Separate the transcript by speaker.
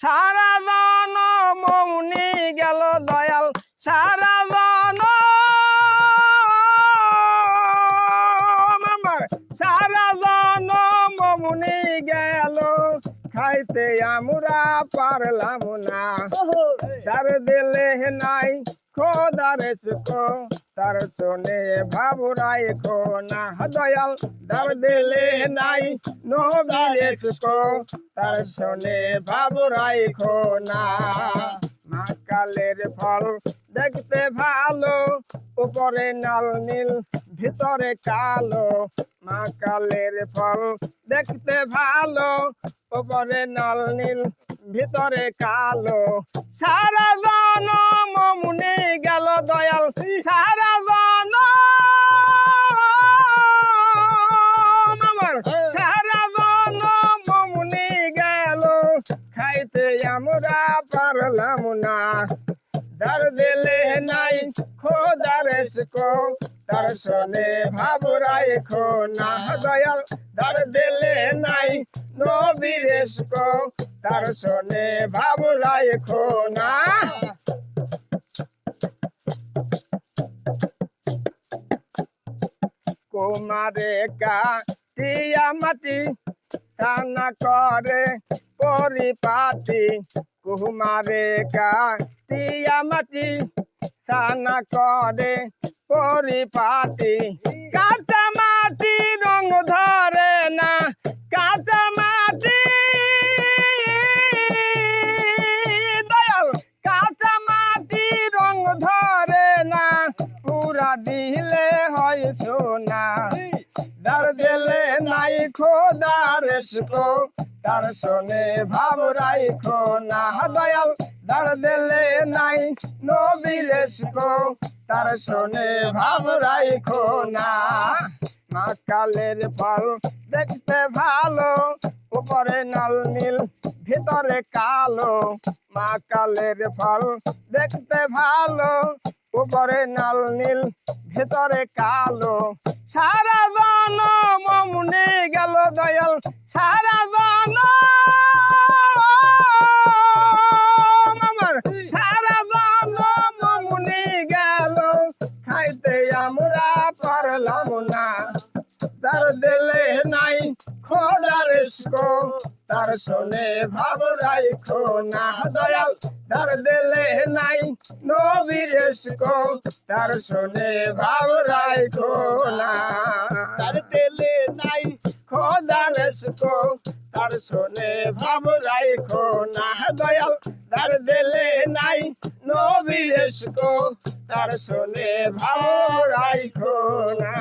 Speaker 1: সারা জন মৌনি গেল দয়াল সারা জন আমার সারা জন মৌনি গেল। খাইতে আমরা পারলাম না। তার দিলে নাই খোদার সুখো তার শোনে ভাবুরাই খো না। দয়াল তার দিলে নাই নবীরে সুখো তার শোনে ভাবুরাই খো না। মা কালের ফল দেখতে ভালো উপরে নাল নীল ভিতরে কালো, মা কালের ফল দেখতে ভালো। ওপরে নল নীল, ভিতরে কালো। সারা জন মমুনি গেল দয়াল সারা জন আমার। সারা জন মমুনি গেল, খাইতে আমরা পারলাম না। দার দিলে নাই, খোদার কো তার শোনে ভাবুরাই খো, না দয়াল দার দিলে নাই, নবীর কো তার শোনে ভাবুরাই খো, না। কুমারে কাটিয়া মাটি, টানা করে পরিপাটি কুমারে কাটিয়া মাটি টানা করে পরিপাটি। কাঁচা মাটি রং ধরে না, কাঁচা মাটি। দয়াল, কাঁচা মাটি রং ধরে না, পুরা দিলে হয় সোনা। দার দিলে নাই খোদার কো তার শোনে ভাব রাইখো না, দয়াল দার দিলে নাই নবীর কো তার শোনে ভাব রাইখো না, মা কালের ফল দেখতে ভালো, উপরে নাল নীল, ভিতরে কালো। মা কালের ফল দেখতে ভালো, উপরে নাল নীল, ভেতরে কালো। সারা পারলাম না। তার দিলে নাই খোদার তার শোনে ভাব রাইখো না, দয়াল। তার দিলে নাই নবীর তার শোনে ভাব রাইখো না।
Speaker 2: তার দিলে নাই
Speaker 1: খোদার তার শোনে ভাব রাইখো না, দয়াল। তার দেলে নাই নবীর কো তার শোনে ভাব রাইখো না।